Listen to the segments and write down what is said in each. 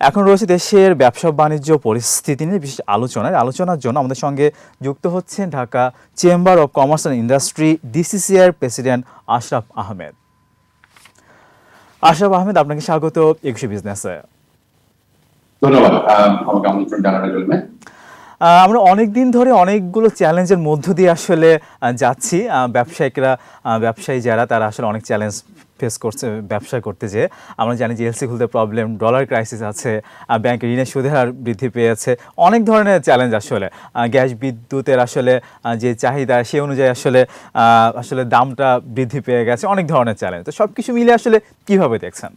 এখন রয়েছে দেশের ব্যবসা বাণিজ্য পরিস্থিতি নিয়ে বিশেষ আলোচনায়। আলোচনার জন্য আমাদের সঙ্গে যুক্ত হচ্ছেন Dhaka chamber of commerce and industry DCCI president Ashraf Ahmed. Ashraf Ahmed আপনাকে স্বাগত একুশে বিজনেসে। ধন্যবাদ। আহ, আমাকে আমন্ত্রণ জানানোর জন্য। আমরা অনেক দিন ধরে অনেকগুলো চ্যালেঞ্জের মধ্য দিয়ে আসলে যাচ্ছি। ব্যবসায়িকরা ব্যবসায়ী যারা তারা আসলে অনেক চ্যালেঞ্জ ফেস করছে ব্যবসা করতে যে আমরা জানি যে এলসি খুলতে প্রবলেম ডলার ক্রাইসিস আছে আহ, ব্যাংকের ঋণের সুদের হার বৃদ্ধি পেয়েছে। অনেক ধরনের চ্যালেঞ্জ আসলে। গ্যাস বিদ্যুতের আসলে যে চাহিদা সে অনুযায়ী আসলে আসলে দামটা বৃদ্ধি পেয়ে গেছে। অনেক ধরনের চ্যালেঞ্জ তো সব কিছু মিলে আসলে কীভাবে দেখছেন?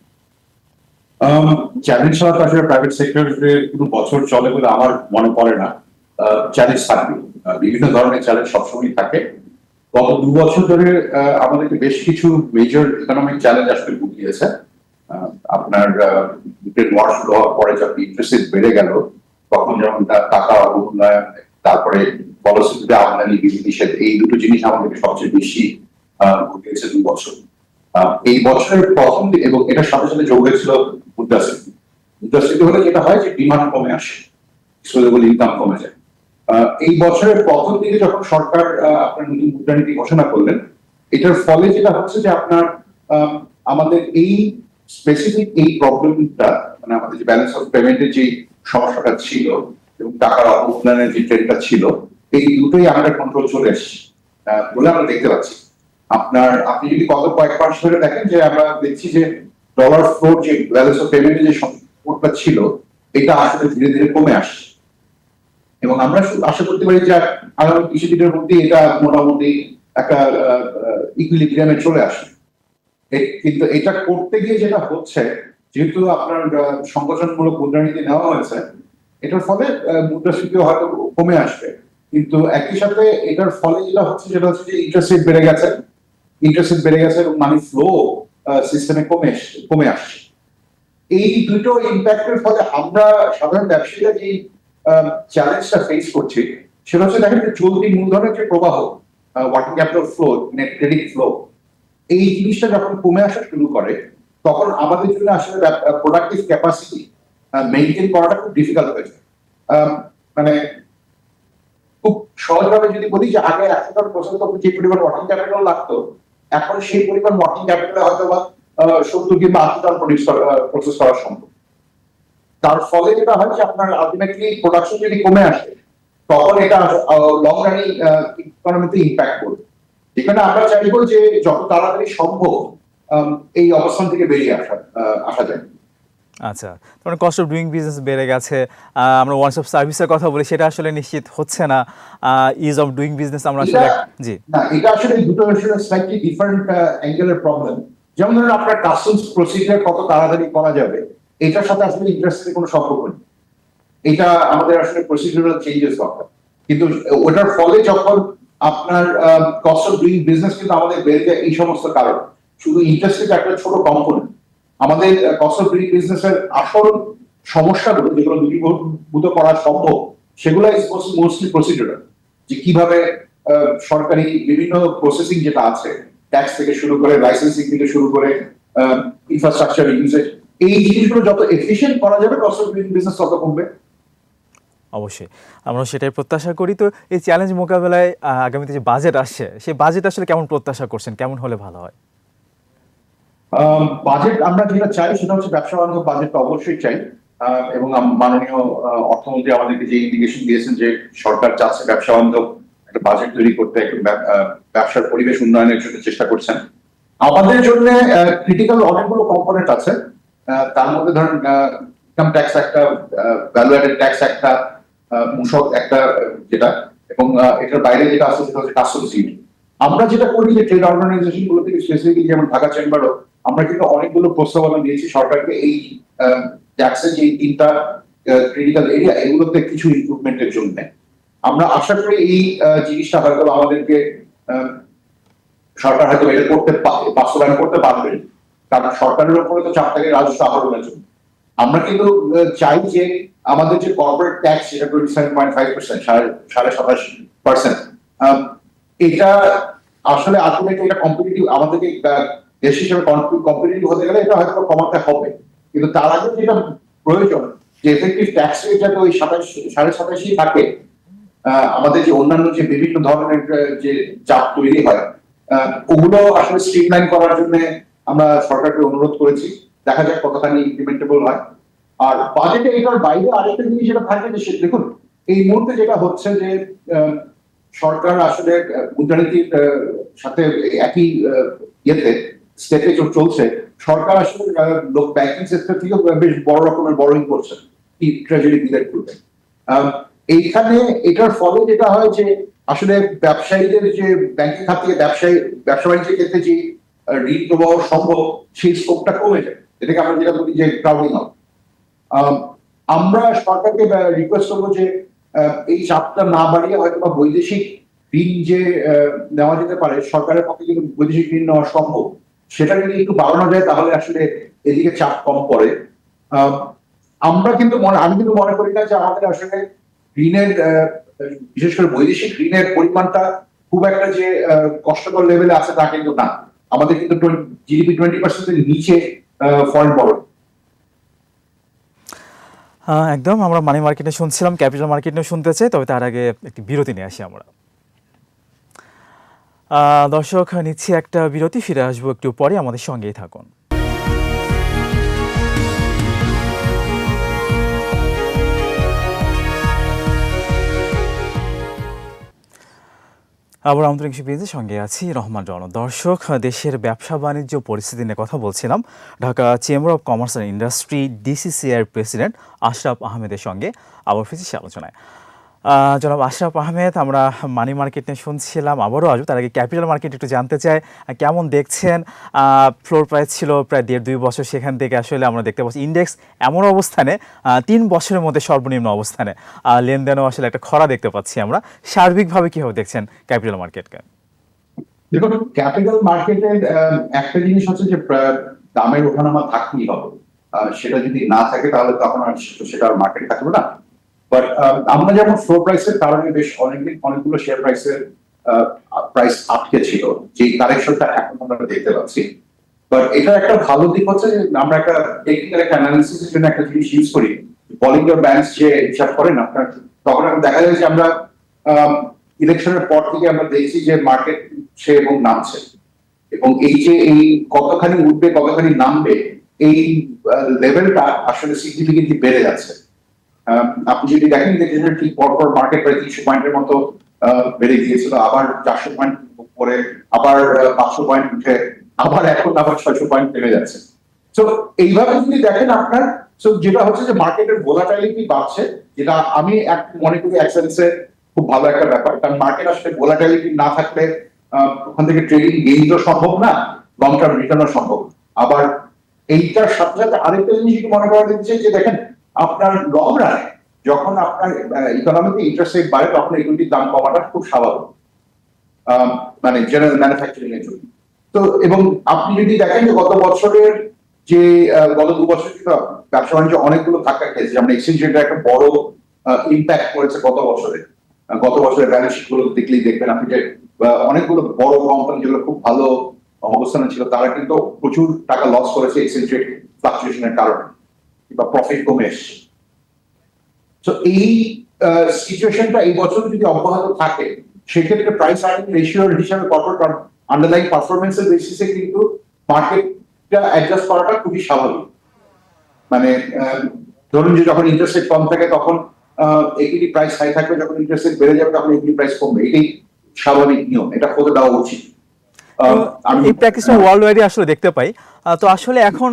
চ্যালেঞ্জ ছাড়া আসলে প্রাইভেট সেক্টরে কোনো বছর চলে বলে আমার মনে পড়ে না। চ্যালেঞ্জ থাকবে বিভিন্ন ধরনের চ্যালেঞ্জ সবসময় থাকে। গত দু বছর ধরে আমাদেরকে বেশ কিছু মেজর ইকোনমিক চ্যালেঞ্জ আসলে ভুগিয়েছে আপনার ইউক্রেন ওয়ার শুরু হওয়ার পরে যখন ইন্টারেস্ট বেড়ে গেল, তখন যেমন তার টাকা অবমূল্যায়ন, তারপরে পলিসিতে আমদানি বিধি নিষেধ, এই দুটো জিনিস আমাদেরকে সবচেয়ে বেশি ভুগিয়েছে দু বছর। এই বছরের প্রথম এবং এটার সাথে সাথে যোগ হয়েছিল মুদ্রাস্ফীতি। মুদ্রাস্ফীতি হলে যেটা হয় যে ডিমান্ড কমে আসে ডিসপোজেবল ইনকাম কমে যায়। এই বছরের প্রথম দিকে যখন সরকার আপনার নতুন মুদ্রানীতি ঘোষণা করলেন, এটার ফলে যেটা হচ্ছে যে আপনার আমাদের এই স্পেসিফিক এই প্রবলেমটা মানে আমাদের যে ব্যালেন্স অফ পেমেন্টের যে সমস্যাটা ছিল এবং টাকার অবমূল্যায়নের যে ট্রেন্ডটা ছিল, এই দুটোই আন্ডার কন্ট্রোল চলে এসছে বলে আমরা দেখতে পাচ্ছি। আপনার, আপনি যদি গত কয়েক মাস ধরে দেখেন যে আমরা দেখছি যে ডলার ফ্লোর যে ব্যালেন্স অফ পেমেন্টের যে সংকটটা ছিল, এটা আসলে ধীরে ধীরে কমে আসছে। এবং আমরা আশা করতে পারি যে আগামী কিছুদিনের মধ্যে এটা মোটামুটি একটা ইকুইলিব্রিয়ামে চলে আসবে। কিন্তু এটা করতে গিয়ে যেটা হচ্ছে যেহেতু আপনার সংগঠনমূলক মুদ্রানীতি নেওয়া হয়েছে এটার ফলে আহ, মুদ্রাস্ফীতিও হয়তো কমে আসবে। কিন্তু একই সাথে এটার ফলে যেটা হচ্ছে সেটা হচ্ছে যে ইন্টারেস্ট রেট বেড়ে গেছে। ইন্টারেস্ট রেট বেড়ে গেছে এবং মানি ফ্লো সিস্টেমে কমে কমে আসছে। এই দুটো ইম্প্যাক্টের ফলে আমরা সাধারণ ব্যবসায়ীরা যে চ্যালেঞ্জটা ফেস করছি সেটা হচ্ছে দেখেন যে চলতি মূলধনের যে প্রবাহ working capital flow net credit flow এই জিনিসটা যখন কমে আসা শুরু করে তখন আমাদের জন্য আসলে প্রোডাক্টিভ ক্যাপাসিটি মেনটেন করাটা খুব ডিফিকাল্ট হয়ে যায়। আহ, মানে খুব সহজভাবে যদি বলি যে আগে একশো টাকা যে পরিমাণ ওয়ার্কিং ক্যাপিটাল লাগতো এখন সেই পরিমাণ ওয়ার্কিং ক্যাপিটাল হয়তো বা সত্তর কিংবা আশি টাকা প্রসেস করা সম্ভব। তার ফলে যেটা হয় যে আপনার আলটিমেটলি প্রোডাকশন যদি কমে আসে তখন এটা লং রানিং ইকোনমিতে ইম্প্যাক্ট করবে। যেখানে আমরা চাইব যে যত তাড়াতাড়ি সম্ভব এই অবস্থান থেকে বেরিয়ে আসা আসা যায়। আচ্ছা তার কস্ট অফ ডুইং বিজনেস বেড়ে গেছে। আমরা ওয়ান সার্ভিসের কথা বলি সেটা আসলে নিশ্চিত হচ্ছে না। ইজ অফ ডুইং বিজনেস আমরা আসলে জি। না এটা আসলে দুটো আসলে স্লাইটলি ডিফারেন্ট অ্যাঙ্গেলের প্রবলেম যেমন ধরুন আপনার কাস্টমস প্রসিডিয়ার কত তাড়াতাড়ি করা যাবে এটার সাথে আসলে ইন্টারেস্টের কোনো সম্পর্ক নেই। এটা আমাদের আসলে প্রসিডিউরাল চেঞ্জেস দরকার। কিন্তু ওটার ফলে যখন আপনার কস্ট অফ ডুইং বিজনেস কিন্তু আমাদের বেড়ে যায় এই সমস্ত কারণ। শুধু ইন্টারেস্টের একটা ছোট কম্পোনেন্ট আমাদের কস্ট অফ ডুইং বিজনেসের আসল সমস্যাগুলো যেগুলো দূরীভূত করা সম্ভব, সেগুলো মোস্টলি প্রসিডিউরাল যে কীভাবে সরকারি বিভিন্ন প্রসেসিং যেটা আছে ট্যাক্স থেকে শুরু করে লাইসেন্সিং থেকে শুরু করে ইনফ্রাস্ট্রাকচার ইউজেজ এই জিনিসগুলো যত এফিশিয়েন্ট করা যাবে কস্ট অফ ডুইং বিজনেস তত কমবে। অবশ্যই। আমরা সেটাই প্রত্যাশা করি। তো এই চ্যালেঞ্জ মোকাবেলায় আগামীতে যে বাজেট আসছে সেই বাজেট আসলে কেমন প্রত্যাশা করছেন? কেমন হলে ভালো হয়? বাজেট আমরা যেটা চাই সেটা হচ্ছে ব্যবসা বান্ধব বাজেট অবশ্যই চাই। এবং মাননীয় অর্থমন্ত্রী আমাদেরকে যে ইন্ডিকেশন দিয়েছেন যে সরকার চাচ্ছে ব্যবসা বান্ধব একটা বাজেট তৈরি করতে একটু ব্যবসার পরিবেশ উন্নয়নের জন্য চেষ্টা করছেন। আমাদের জন্য ক্রিটিক্যাল অনেকগুলো কম্পোনেন্ট আছে। তার মধ্যে ধরেন ইনকাম ট্যাক্স একটা ভ্যালু অ্যাডেড ট্যাক্স একটা মূসক একটা, যেটা, এবং এটার বাইরে যেটা আছে সেটা হচ্ছে ইউনিট আমরা যেটা করি যে ট্রেড অর্গানাইজেশনগুলো থেকে স্পেসিফিকলি যেমন ঢাকা চেম্বারও আমরা কিন্তু অনেকগুলো প্রস্তাবনা দিয়েছি সরকারকে এই ট্যাক্সের যে তিনটা ক্রিটিক্যাল এরিয়া এগুলোতে কিছু ইমপ্রুভমেন্টের জন্য। আমরা আশা করি এই জিনিসটা হয়তো আমাদেরকে সরকার হয়তো এটা করতে বাস্তবায়ন করতে পারবেন কারণ সরকারের উপরে তো চাপ থাকে, রাজস্ব আহরণের জন্য। আমরা কিন্তু চাই যে আমাদের যে কর্পোরেট ট্যাক্স সেটা twenty seven point five percent সাড়ে সাতাশ পার্সেন্ট এটা আসলে আলটিমেটলি এটা কম্পিটিটিভ আমাদেরকে দেশ হিসেবে কম্পিটিটিভ হতে গেলে এটা হয়তো কমাতে হবে। কিন্তু তার আগে যেটা প্রয়োজন, যে এফেক্টিভ ট্যাক্স রেট তো ওই সাতাশ, সাড়ে সাতাশই থাকে। আমাদের যে অন্যান্য যে বিভিন্ন ধরনের যে চাপ তৈরি হয় ওগুলো আসলে স্ট্রিমলাইন করার জন্য আমরা সরকারকে অনুরোধ করেছি। দেখা যাক কতখানি ইমপ্লিমেন্টেবল হয়। আর বাজেটে এটার বাইরে আরেকটা জিনিস যেটা থাকে যে দেখুন, এই মুহূর্তে যেটা হচ্ছে যে সরকার আসলে মুদ্রানীতির সাথে একই ইয়েতে স্টেপে চলছে। সরকার আসলে লোক ব্যাংকিং সেক্টর থেকে বেশ বড় রকমের বড়ই করছে ট্রেজারি বিলের করবে এইখানে এটার ফলে যেটা হয় যে, আসলে ব্যবসায়ীদের যে ব্যাংকিং খাত থেকে ব্যবসায়ী ব্যবসা বাণিজ্যের ক্ষেত্রে যে ঋণ প্রবাহ সম্ভব, সেই স্কোপটা কমে যায়। এটাকে আমরা যেটা বলি যে ক্রাউডিং আউট আমরা সরকারকে রিকোয়েস্ট করব যে এই চাপটা না বাড়িয়ে হয়তো বা বৈদেশিক ঋণ যে নেওয়া যেতে পারে, সরকারের পক্ষে কিন্তু বৈদেশিক ঋণ নেওয়া সম্ভব সেটা যদি একটু বাড়ানো যায়, তাহলে আসলে এদিকে চাপ কম পড়ে। আমরা কিন্তু মনে, আমি কিন্তু মনে করি না যে আমাদের আসলে ঋণের বিশেষ করে বৈদেশিক ঋণের পরিমাণটা খুব একটা যে কষ্টকর লেভেলে আছে তা কিন্তু না। আমাদের কিন্তু জিডিপি টোয়েন্টি পার্সেন্টের নিচে ফরেন বড়। একদম। আমরা মানি মার্কেটে শুনছিলাম ক্যাপিটাল মার্কেটে শুনতে চাই, তবে তার আগে একটি বিরতি নিয়ে আসি আমরা। দর্শক, নিচ্ছি একটা বিরতি, ফিরে আসব একটু পরে। আমাদের সঙ্গেই থাকুন। আবার আমন্ত্রণ পেজের সঙ্গে আছি রহমান রন দর্শক, দেশের ব্যবসা বাণিজ্য পরিস্থিতি নিয়ে কথা বলছিলাম। Dhaka chamber of commerce and industry DCCI president Ashraf আহমেদের সঙ্গে আবার ফিরছি আলোচনায়। জনাব আশরাফ আহমেদ, আমরা মানি মার্কেট নিয়ে শুনছিলাম আবারও আসব তার আগে ক্যাপিটাল মার্কেট একটু জানতে চাই কেমন দেখছেন? ফ্লোর প্রাইস ছিল প্রায় দেড় দুই বছর সেখান থেকে আসলে আমরা দেখতে পাচ্ছি ইন্ডেক্স এমন অবস্থানে তিন বছরের মধ্যে সর্বনিম্ন অবস্থানে লেনদেনও আসলে একটা খরা দেখতে পাচ্ছি আমরা। সার্বিকভাবে কীভাবে দেখছেন ক্যাপিটাল মার্কেটকে দেখুন ক্যাপিটাল মার্কেটের একটা জিনিস হচ্ছে যে দামের ওঠানামা থাকতেই হবে। সেটা যদি না থাকে তাহলে তখন আর সেটা মার্কেট থাকবে না। বাট আমরা যেমন ফ্লোর প্রাইসের কারণে বেশ অনেকদিন অনেকগুলো শেয়ার প্রাইসের প্রাইস আটকে ছিল যে কারেকশনটা এখন আমরা দেখতে পাচ্ছি। বাট এটা একটা ভালো দিক হচ্ছে যে আমরা একটা টেকনিক্যাল একটা অ্যানালিসিসের জন্য একটা জিনিস ইউজ করি। বলিঙ্গার ব্যাংক যে হিসাব করেন আপনার, তখন দেখা যায় যে আমরা ইলেকশনের পর থেকে আমরা দেখছি যে মার্কেট সে এবং নামছে। এবং এই যে এই কতখানি উঠবে, কতখানি নামবে, এই লেভেলটা আসলে সিগনিফিকেন্টলি বেড়ে যাচ্ছে। আপনি যদি দেখেন দেখেছেন ঠিক পরপর মার্কেট প্রায় তিনশো পয়েন্টের মতো বেড়ে গিয়েছিল, আবার চারশো পয়েন্ট পরে, আবার পাঁচশো পয়েন্ট উঠে, আবার এখন আবার ছয়শো পয়েন্ট নেমে যাচ্ছে। তো এইভাবে যদি দেখেন আপনার তো যেটা হচ্ছে যে মার্কেটের ভোলাটাইলিটি বাড়ছে, যেটা আমি মনে করি এক সেন্সে খুব ভালো একটা ব্যাপার, কারণ মার্কেট আসলে ভোলাটাইলিটি না থাকলে ওখান থেকে ট্রেডিং গেইন তো সম্ভব না লং টার্ম রিটার্নও সম্ভব আবার এইটার সাথে সাথে আরেকটা জিনিস মনে করা দিচ্ছে যে দেখেন আপনার লং রানে যখন আপনার ইকোনমিতে ইন্টারেস্ট রেট বাড়ে, তখন এগুলির দাম কমাটা খুব স্বাভাবিক মানে জেনারেল ম্যানুফ্যাকচারিং এর জন্য। তো, এবং আপনি যদি দেখেন যে গত বছরের যে গত দু বছর ব্যবসা বাণিজ্য অনেকগুলো ধাক্কা খেয়েছে যেমন এক্সচেঞ্জ রেটের একটা বড় ইম্প্যাক্ট করেছে গত বছরে। গত বছরের ব্যালেন্সগুলো দেখলেই দেখবেন আপনি যে অনেকগুলো বড় কোম্পানি যেগুলো খুব ভালো অবস্থানে ছিল, তারা কিন্তু প্রচুর টাকা লস করেছে এক্সচেঞ্জ রেট ফ্লাকচুয়েশনের কারণে। বা প্রফিট কমে এসছে। তো এই সিচুয়েশনটা এই বছর যদি অব্যাহত থাকে, সেক্ষেত্রে প্রাইস আর্নিং রেশিওর হিসাবে কর্পোরেট আন্ডারলাইন পারফরমেন্সের বেসিসে কিন্তু মার্কেটটা অ্যাডজাস্ট করাটা খুবই স্বাভাবিক। মানে ধরুন যে যখন ইন্টারেস্ট রেট কম থাকে তখন ইকুইটি প্রাইস হাই থাকবে, যখন ইন্টারেস্ট বেড়ে যাবে তখন ইকুইটি প্রাইস কমবে। এটাই স্বাভাবিক নিয়ম। এটা হতে দেওয়া উচিত। এই প্র্যাকটিসটা ওয়ার্ল্ড ওয়াইডে আসলে দেখতে পাই। তো আসলে এখন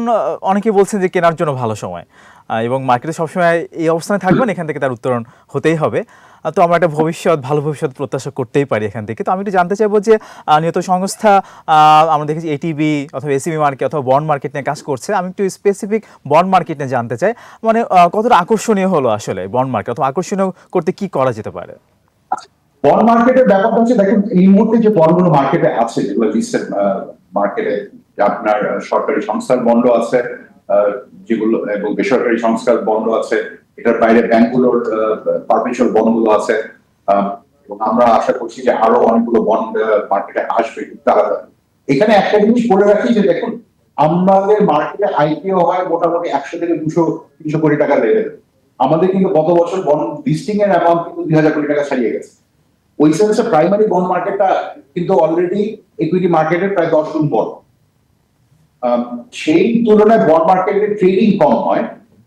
অনেকে বলছেন যে কেনার জন্য ভালো সময়। এবং মার্কেটে সবসময় এই অবস্থানে থাকবেন এখান থেকে তার উত্তরণ হতেই হবে। তো আমরা একটা ভবিষ্যৎ ভালো ভবিষ্যৎ প্রত্যাশা করতেই পারি এখান থেকে। তো আমি একটু জানতে চাইব যে নিয়ত সংস্থা আহ, আমরা দেখেছি এটিবি অথবা এসিবি মার্কেট অথবা বন্ড মার্কেট নিয়ে কাজ করছে। আমি একটু স্পেসিফিক বন্ড মার্কেট নিয়ে জানতে চাই। মানে কতটা আকর্ষণীয় হলো আসলে বন্ড মার্কেট অথবা আকর্ষণীয় করতে কি করা যেতে পারে? বন্ড মার্কেটের ব্যাপারটা হচ্ছে, দেখেন, এই মুহূর্তে যে বন্ডগুলো মার্কেটে আছে, যেগুলো লিস্টেড মার্কেটে আপনার সরকারি সংস্থার বন্ড আছে যেগুলো, এবং বেসরকারি সংস্থার বন্ড আছে, এটার বাইরে ব্যাংকগুলোর পারমিশন বন্ডগুলো আছে এবং আমরা আশা করছি যে আরও অনেকগুলো বন্ড মার্কেটে আসবে। তাড়াতাড়ি এখানে একটা জিনিস বলে রাখি যে, দেখুন, আমাদের মার্কেটে আইপিও হয় মোটামুটি একশো থেকে দুশো, তিনশো কোটি টাকা লেভেল আমাদের কিন্তু গত বছর বন্ড লিস্টিং এর অ্যামাউন্ট কিন্তু দুই হাজার কোটি টাকা ছাড়িয়ে গেছে। ওই সেন্সে প্রাইমারি বন্ড মার্কেটটা কিন্তু অলরেডি ইকুইটি মার্কেটের প্রায় দশ গুণ বড়। সেই তুলনায় বন্ড মার্কেটের ট্রেডিং কম হয়।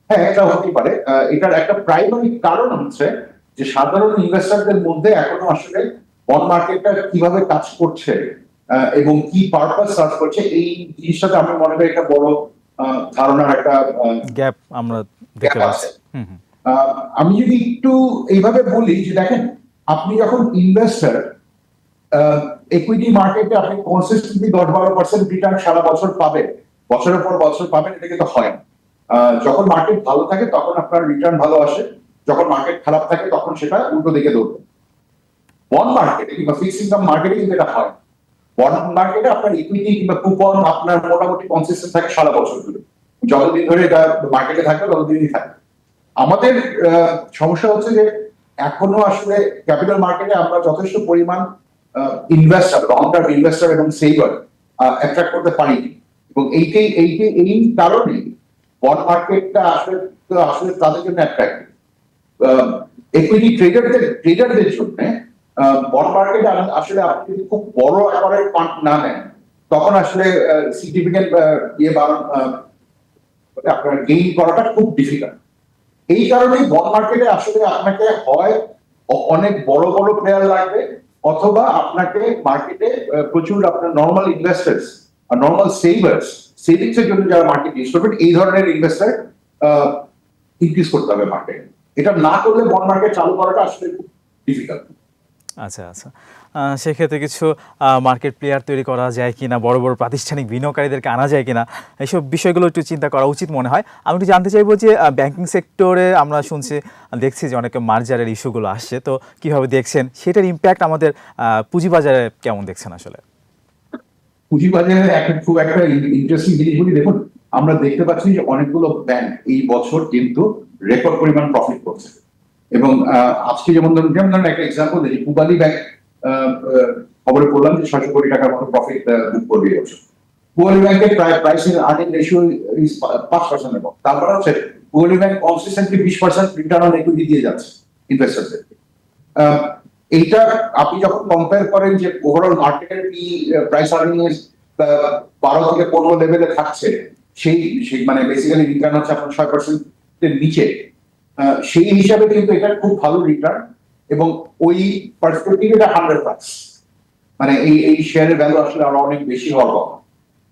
হ্যাঁ এটা হতে পারে। এটার একটা প্রাইমারি কারণ হচ্ছে যে সাধারণ ইনভেস্টরদের মধ্যে এখনও আসলে বন্ড মার্কেটটা কীভাবে কাজ করছে এবং কি পারপাস সার্ভ করছে এই জিনিসটাতে আমি মনে করি একটা বড় ধারণার একটা গ্যাপ আমরা দেখতে পাচ্ছি। আমি যদি একটু এইভাবে বলি যে দেখেন আপনি যখন ইনভেস্টার ইকুইটি মার্কেটে আপনি কনসিস্টেন্টলি দশ বারো পার্সেন্ট রিটার্ন সারা বছর পাবেন। বছরের পর বছর পাবেন, এটা কিন্তু হয় না। যখন মার্কেট ভালো থাকে, তখন আপনার রিটার্ন ভালো আসে। যখন মার্কেট খারাপ থাকে, তখন সেটা উল্টো দিকে দৌড়বে বন্ড মার্কেটে কিংবা ফিক্সড ইনকাম মার্কেটে কিন্তু এটা হয় বন্ড মার্কেটে আপনার ইকুইটি কিংবা কুপন আপনার মোটামুটি কনসিস্টেন্ট থাকে সারা বছর ধরে। যতদিন ধরে এটা মার্কেটে থাকবে ততদিনই থাকবে আমাদের সমস্যা হচ্ছে যে এখনও আসলে ক্যাপিটাল মার্কেটে আমরা যথেষ্ট পরিমাণ ইনভেস্টার লং টার্ম ইনভেস্টার এবং সেভার অ্যাট্রাক্ট করতে পারিনি। এবং এইটাই এইটাই, এই কারণেই বন্ড মার্কেটটা আসলে আসলে তাদের জন্য অ্যাট্রাক্টিভ ইকুইটি ট্রেডারদের ট্রেডারদের জন্য বন্ড মার্কেটে আসলে আপনি যদি খুব বড় আকারের ফান্ড না নেন, তখন আসলে সিগনিফিকেন্ট ইয়ে বাড়ান আপনার গেইন করাটা খুব ডিফিকাল্ট এই কারণেই বন্ড মার্কেটে আসলে আপনাকে হয় অনেক বড় বড় প্লেয়ার লাগবে অথবা আপনাকে মার্কেটে প্রচুর আপনার নর্মাল ইনভেস্টার্স আর নর্মাল সেভার্স সেভিংস এর জন্য যারা মার্কেট ইউজ করবেন এই ধরনের ইনভেস্টার ইনক্রিজ করতে হবে মার্কেট এটা না করলে বন্ড মার্কেট চালু করাটা আসলে খুব ডিফিকাল্ট আচ্ছা আচ্ছা। সেক্ষেত্রে কিছু মার্কেট প্লেয়ার তৈরি করা যায় কিনা, বড় বড় প্রাতিষ্ঠানিক বিনিয়োগকারীদেরকে আনা যায় কিনা, এইসব বিষয়গুলো একটু চিন্তা করা উচিত মনে হয়। আমি একটু জানতে চাইব যে ব্যাংকিং সেক্টরে আমরা শুনছি, দেখছি যে অনেকে মার্জারের ইস্যুগুলো আসছে, তো কীভাবে দেখছেন? সেটার ইম্প্যাক্ট আমাদের পুঁজিবাজারে কেমন দেখছেন আসলে? পুঁজিবাজারে একটা খুব একটা ইন্টারেস্টিং দেখুন, আমরা দেখতে পাচ্ছি যে অনেকগুলো ব্যাংক এই বছর কিন্তু রেকর্ড পরিমাণ প্রফিট করছে। এবং আজকে যেমন ধরুন যেমন ধরুন একটা এক্সাম্পল পুবালি ব্যাংক খবরে পড়লাম যে ছয়শো কোটি টাকার মতো প্রফিট বুক করবে এই বছর পুবালি ব্যাংকের প্রায় প্রাইসিং আর্নিং রেশিও পাঁচ পার্সেন্ট এবং তারপরে হচ্ছে পুবালি ব্যাংক কনসিস্টেন্টলি বিশ পার্সেন্ট রিটার্ন অন ইকুইটি দিয়ে যাচ্ছে ইনভেস্টারদেরকে এইটা আপনি যখন কম্পেয়ার করেন যে ওভারঅল মার্কেটের কি প্রাইস আর্নিং এর বারো থেকে পনেরো লেভেলে থাকছে, সেই সেই মানে বেসিক্যালি রিটার্ন হচ্ছে আপনার ছয় পার্সেন্টের নিচে। সেই হিসাবে কিন্তু এটা খুব ভালো রিটার্ন এবং ওই পার্সপেক্টিভ এটা হান্ড্রেড প্লাস মানে এই এই শেয়ারের ভ্যালু আসলে আরও অনেক বেশি হওয়ার কথা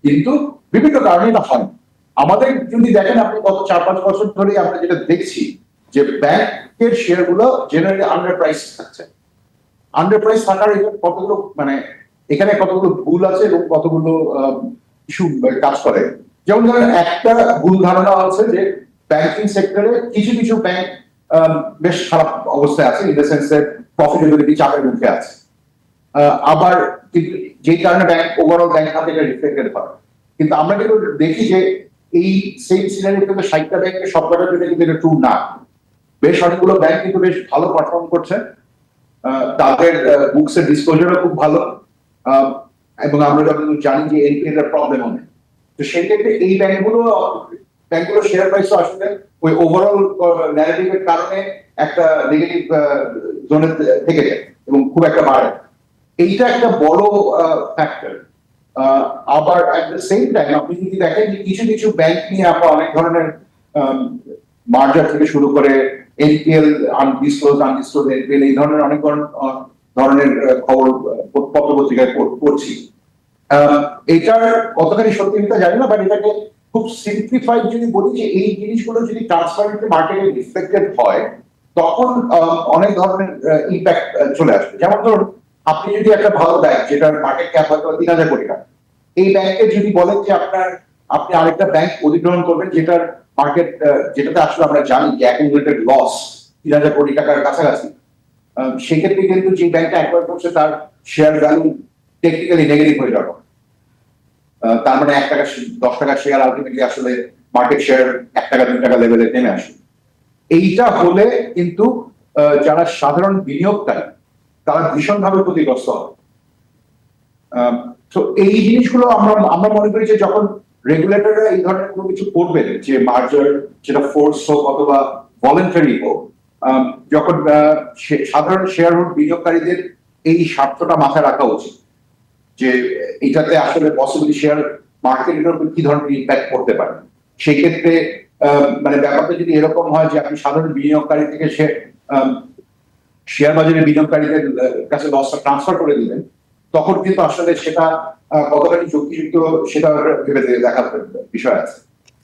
কিন্তু বিভিন্ন কারণে এটা হয় আমাদের যদি দেখেন আপনি গত চার পাঁচ বছর ধরে আমরা যেটা দেখছি, যে ব্যাংকের শেয়ারগুলো জেনারেলি আন্ডার প্রাইস থাকছে। আন্ডার প্রাইস থাকার কতগুলো মানে এখানে কতগুলো ভুল আছে এবং কতগুলো ইস্যু কাজ করে। যেমন ধরেন একটা ভুল ধারণা আছে যে ব্যাংকিং সেক্টরে কিছু কিছু ব্যাংক বেশ খারাপ অবস্থায় আছে ইন দ্য সেন্স প্রফিটেবিলিটি চাপের মুখে আছে। আবার কিন্তু যেই কারণে ব্যাংক ওভারঅল ব্যাংক খাতে এটা রিফ্লেক্টেড হয় কিন্তু আমরা কিন্তু দেখি যে এই সেম সিনারি কিন্তু ষাটটা ব্যাংকের সবকটার জন্য কিন্তু এটা ট্রু না। বেশ অনেকগুলো ব্যাংক কিন্তু বেশ ভালো পারফর্ম করছে। তাদের বুকস এর ডিসক্লোজারও খুব ভালো। এবং আমরা যখন জানি যে এনপিএল এর প্রবলেম হবে তো সেই ক্ষেত্রে এই ব্যাংকগুলো ব্যাংকগুলো শেয়ার প্রাইস আসলে ওই ওভারঅল ন্যারেটিভের কারণে একটা নেগেটিভ জোনে থেকে যায় এবং খুব একটা বাড়ে। এইটা একটা বড় ফ্যাক্টর আবার অ্যাট দ্য সেম টাইম আপনি যদি দেখেন যে কিছু কিছু ব্যাংক নিয়ে আমরা অনেক ধরনের মার্জার থেকে শুরু করে এনপিএল আনডিসক্লোজ আনডিসক্লোজ এনপিএল এই ধরনের অনেক ধরনের খবর পত্র পত্রিকায় পড়- পড়ছি। এটার কতখানি সত্যি জানি না বাট এটাকে খুব সিম্পলিফাইড যদি বলি যে এই জিনিসগুলো যদি ট্রান্সপারেন্টলি মার্কেটে রিফ্লেক্টেড হয় তখন অনেক ধরনের ইম্প্যাক্ট চলে আসবে। যেমন ধরুন আপনি যদি একটা ভালো ব্যাংক যেটার মার্কেট ক্যাপ হয়তো তিন হাজার কোটি টাকা এই ব্যাংকে যদি বলেন যে আপনার আপনি আরেকটা ব্যাংক অধিগ্রহণ করবেন যেটার মার্কেট যেটাতে আসলে আমরা জানি যে অ্যাকুমুলেটেড লস তিন হাজার কোটি টাকার কাছাকাছি সেক্ষেত্রে কিন্তু যে ব্যাংকটা অ্যাকোয়ার করছে তার শেয়ার ভ্যালু টেকনিক্যালি নেগেটিভ হয়ে আহ, তার মানে এক টাকা দশ টাকা শেয়ার আলটিমেটলি আসলে মার্কেট শেয়ার এক টাকা, দুই টাকা লেভেলে নেমে আসে। এইটা হলে কিন্তু যারা সাধারণ বিনিয়োগকারী, তারা ভীষণভাবে ক্ষতিগ্রস্ত হবে। তো এই জিনিসগুলো আমরা আমরা মনে করি যে যখন রেগুলেটররা এই ধরনের কোনো কিছু করবে, যে মার্জার যেটা ফোর্স হোক অথবা ভলেন্টারি হোক যখন সাধারণ শেয়ার হোল্ড বিনিয়োগকারীদের এই স্বার্থটা মাথায় রাখা উচিত। যে এটাতে আসলে পসিবলি শেয়ার মার্কেটের উপর কি ধরনের ইম্প্যাক্ট করতে পারে? সেই ক্ষেত্রে আহ, মানে ব্যাপারটা যদি এরকম হয় যে আপনি সাধারণ বিনিয়োগকারী থেকে সে শেয়ার বাজারে বিনিয়োগকারীদের কাছে লসটা ট্রান্সফার করে দিলেন তখন কিন্তু আসলে সেটা কতটা যুক্তিযুক্ত সেটা ভেবে দেখার বিষয় আছে।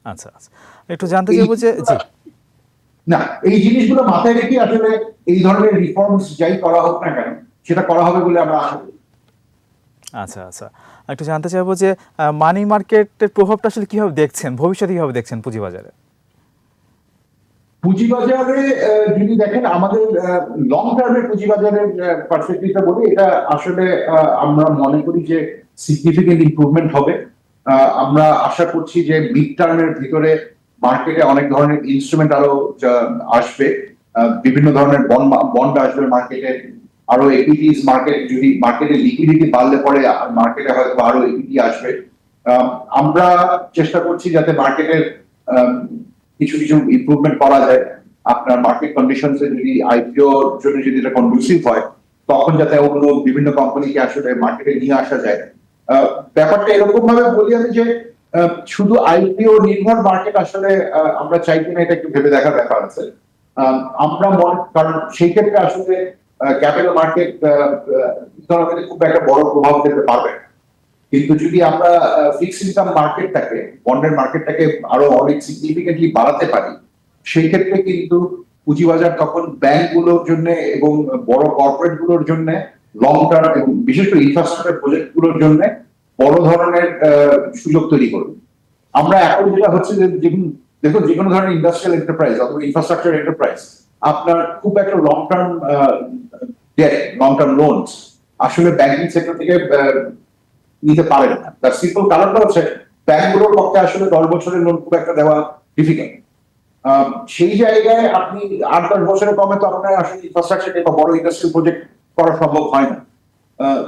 আচ্ছা আচ্ছা। একটু জানতে চাইব যে না এই জিনিসগুলো মাথায় রেখে আসলে এই ধরনের রিফর্মস যাই করা হোক না কেন সেটা করা হবে বলে আমরা আশা করি। আচ্ছা আচ্ছা। একটু জানতে চাইব যে মানি মার্কেটের প্রভাবটা আসলে কীভাবে দেখছেন? ভবিষ্যতে কীভাবে দেখছেন পুঁজিবাজারে? পুঁজিবাজারে যদি দেখেন, আমাদের লং টার্মের পুঁজিবাজারের পার্সপেক্টিভটা বলি, এটা আসলে আমরা মনে করি যে সিগনিফিকেন্ট ইমপ্রুভমেন্ট হবে। আমরা আশা করছি যে মিড টার্মের ভিতরে মার্কেটে অনেক ধরনের ইনস্ট্রুমেন্ট আরও আসবে। বিভিন্ন ধরনের বন্ড বন্ড আসবে মার্কেটে আরও একুইটিজ মার্কেট যদি মার্কেটে লিকুইডিটি বাড়লে পরে মার্কেটে হয়তো আরও ইকুইটি আসবে। আমরা চেষ্টা করছি যাতে মার্কেটের কিছু কিছু ইম্প্রুভমেন্ট করা যায়। আপনার মার্কেট কন্ডিশনসে যদি আইপিও জন্য যদি এটা কন্ডুসিভ হয়, তখন যাতে অন্য বিভিন্ন কোম্পানিকে আসলে মার্কেটে নিয়ে আসা যায়। ব্যাপারটা এরকম ভাবে বলি আমি যে শুধু আইপিও নির্ভর মার্কেট আসলে আমরা চাই কিনা এটা একটু ভেবে দেখার ব্যাপার আছে। আমরা মনে, কারণ সেই ক্ষেত্রে আসলে ক্যাপিটাল মার্কেট ইকোনমিতে খুব একটা বড় প্রভাব ফেলতে পারবে কিন্তু যদি আমরা ফিক্সড ইনকাম মার্কেটটাকে বন্ডের মার্কেটটাকে আরও অনেক সিগনিফিকেন্টলি বাড়াতে পারি সেই ক্ষেত্রে কিন্তু পুঁজিবাজার তখন ব্যাংকগুলোর জন্য এবং বড় কর্পোরেটগুলোর জন্য লং টার্ম এবং বিশেষ করে ইনফ্রাস্ট্রাকচার প্রজেক্টগুলোর জন্য বড় ধরনের সুযোগ তৈরি করবে। আমরা এখন যেটা হচ্ছে যে, দেখুন যে কোনো ধরনের ইন্ডাস্ট্রিয়াল এন্টারপ্রাইজ অথবা ইনফ্রাস্ট্রাকচার এন্টারপ্রাইজ আপনার খুব একটা long term debt long term loans আসলে ব্যাংকিং সেক্টর থেকে নিতে পারে না। তার সিম্পল কারণটা হচ্ছে ব্যাংকগুলোর পক্ষে আসলে দশ বছরের লোন খুব একটা দেওয়া ডিফিকাল্ট সেই জায়গায় আপনি আট দশ বছরের কমে তো আপনার আসলে ইনফ্রাস্ট্রাকচার কিংবা বড় ইন্ডাস্ট্রিয়াল প্রজেক্ট করা সম্ভব হয় না।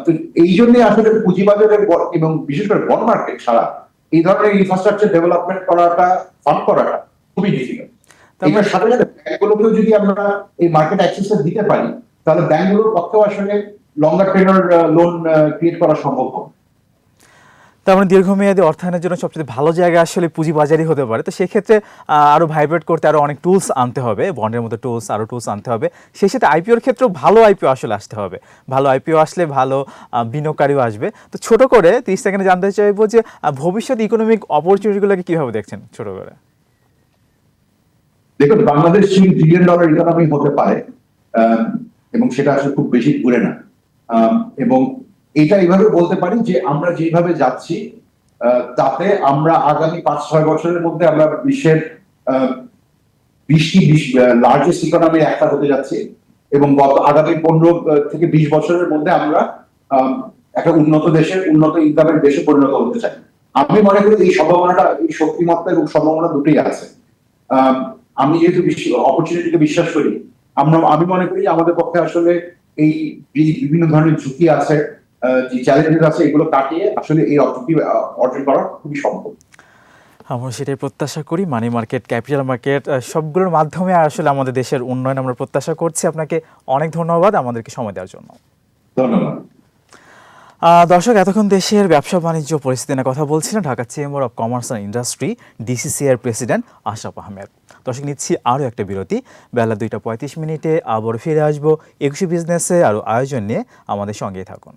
তো এই জন্য আসলে পুঁজিবাজারের ব- এবং বিশেষ করে বন্ড মার্কেট ছাড়া এই ধরনের ইনফ্রাস্ট্রাকচার ডেভেলপমেন্ট করাটা ফান্ড করাটা খুবই ডিফিকাল্ট মানে- সাথে সাথে ব্যাংকগুলোকেও যদি আমরা এই মার্কেট অ্যাক্সেসটা দিতে পারি তাহলে ব্যাংকগুলোর পক্ষেও আসলে লঙ্গার টেনার লোন ক্রিয়েট করা সম্ভব হবে। তার মানে দীর্ঘমেয়াদী অর্থায়নের জন্য সবচেয়ে ভালো জায়গা আসলে পুঁজিবাজারই হতে পারে। তো সেক্ষেত্রে আহ, আরও ভাইব্রেট করতে আরও অনেক টুলস আনতে হবে বন্ডের মতো টুলস আরও টুলস আনতে হবে। সেই সাথে আইপিওর ক্ষেত্রেও ভালো আইপিও আসলে আসতে হবে। ভালো আইপিও আসলে ভালো বিনিয়োগকারীও আসবে। তো ছোট করে তিরিশ সেকেন্ডে জানতে চাইব যে ভবিষ্যৎ ইকোনমিক অপরচুনিটিগুলোকে কীভাবে দেখছেন ছোট করে? দেখুন, বাংলাদেশ চীন ট্রিলিয়ন ডলার ইকোনমি হতে পারে এবং সেটা আসলে খুব বেশি ঘুরে না। এবং এটা এইভাবে বলতে পারি যে আমরা যেভাবে যাচ্ছি তাতে আমরা আগামী পাঁচ, ছয় বছরের মধ্যে আমরা বিশ্বের বিশটি লার্জেস্ট ইকোনমি একটা হতে যাচ্ছি এবং আগামী পনেরো থেকে বিশ বছরের মধ্যে আমরা একটা উন্নত দেশের, উন্নত ইনকামের দেশে পরিণত হতে চাই। আমি মনে করি এই সম্ভাবনাটা, এই শক্তিমত্তা এবং সম্ভাবনা দুটোই আছে। আমি যেহেতু অপরচুনিটিকে বিশ্বাস করি আমরা আমি মনে করি আমাদের পক্ষে আসলে এই বিভিন্ন ধরনের ঝুঁকি আছে যে চ্যালেঞ্জেস আছে এগুলো কাটিয়ে আসলে এই আহ, অর্জন করা খুবই সম্ভব। আমরা সেটাই প্রত্যাশা করি মানি মার্কেট ক্যাপিটাল মার্কেট সবগুলোর মাধ্যমে আসলে আমাদের দেশের উন্নয়ন আমরা প্রত্যাশা করছি। আপনাকে অনেক ধন্যবাদ আমাদেরকে সময় দেওয়ার জন্য। ধন্যবাদ। দর্শক, এতক্ষণ দেশের ব্যবসা বাণিজ্য পরিস্থিতি নিয়ে কথা বলছিলেন Dhaka chamber of commerce and industry DCCI president Ashraf Ahmed দর্শক, নিচ্ছি আরও একটা বিরতি। বেলা দুইটা পঁয়ত্রিশ মিনিটে আবার ফিরে আসব একুশে বিজনেসে আরও আয়োজন নিয়ে। আমাদের সঙ্গেই থাকুন।